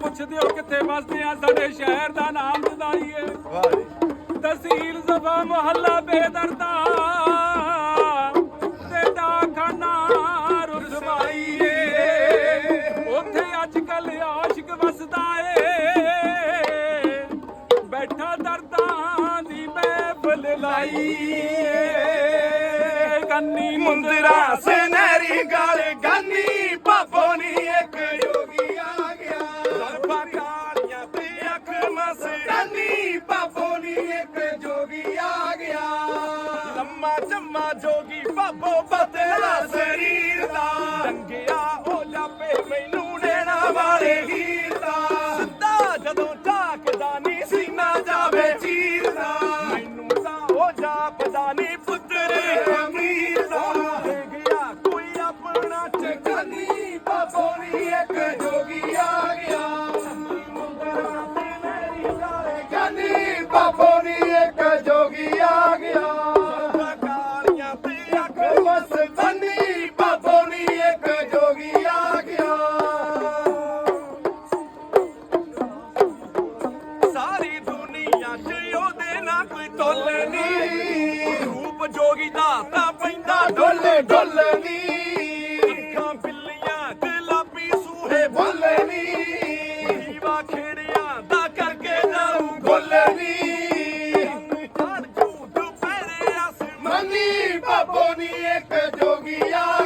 ਪੁੱਛਦੇ ਹੋ ਕਿੱਥੇ ਵਸਦੇ ਆ? ਸਾਡੇ ਸ਼ਹਿਰ ਦਾ ਨਾਮ ਜਦਾਈਏ। ਵਾਹ ਜੀ ਤਹਿਸੀਲ ਜ਼ਫਾ ਮੁਹੱਲਾ ਬੇਦਰਦਾ। ਤੇ ਡਾਕਖਾਨਾ ਰੁਸਵਾਈਏ ਉੱਥੇ ਅੱਜ ਕੱਲ ਆਸ਼ਿਕ ਵਸਦਾ ਏ। ਬੈਠਾ ਦਰਦਾਂ ਦੀ ਮਹਿਫਲ ਲਾਈਏ। ਕੰਨੀ ਮੁੰਦਰਾ ਸਨੈਰੀ ਗਾਲ ਲੰਮਾ ਜੋਗੀ ਬਾਬੋ ਬਦਲਾ ਸਰੀਰ ਦਾ। ਰੰਗਿਆ ਉਹ ਜਾਪੇ, ਮੈਨੂੰ ਨੈਣਾ ਵਾਲੇ ਹੀਰ ਦਾ। ਸਿੱਧਾ ਜਦੋਂ ਝਾਕਦਾ ਨੀ ਸੀਨਾ ਜਾਵੇ ਚੀਰਦਾ ਮੈਨੂੰ ਤਾਂ ਹੋ ਜਾਪਦਾ ਨੀ ਪੁੱਤਰ ਅਮੀਰ ਦਾ। ਦੇ ਗਿਆ ਕੋਈ ਆਪਣਾ ਠਿਕਾਨੀ ਬਾਬੋ ਨੀ ਇੱਕ ਜੋਗੀ ਆ ਗਿਆ ਅੱਖ ਬਾਬੋ ਨੀ ਇੱਕ ਜੋਗੀ ਆ ਗਿਆ। ਸਾਰੀ ਦੁਨੀਆ 'ਚ ਉਹਦੇ ਨਾਲ ਕੋਈ ਟੋਲੇ ਨਹੀਂ। ਰੂਪ ਜੋਗੀ ਦਾ ਤਾਂ ਪੈਂਦਾ ਢੋਲੇ ਢੋਲੇ বনিয়ে যোগিয়া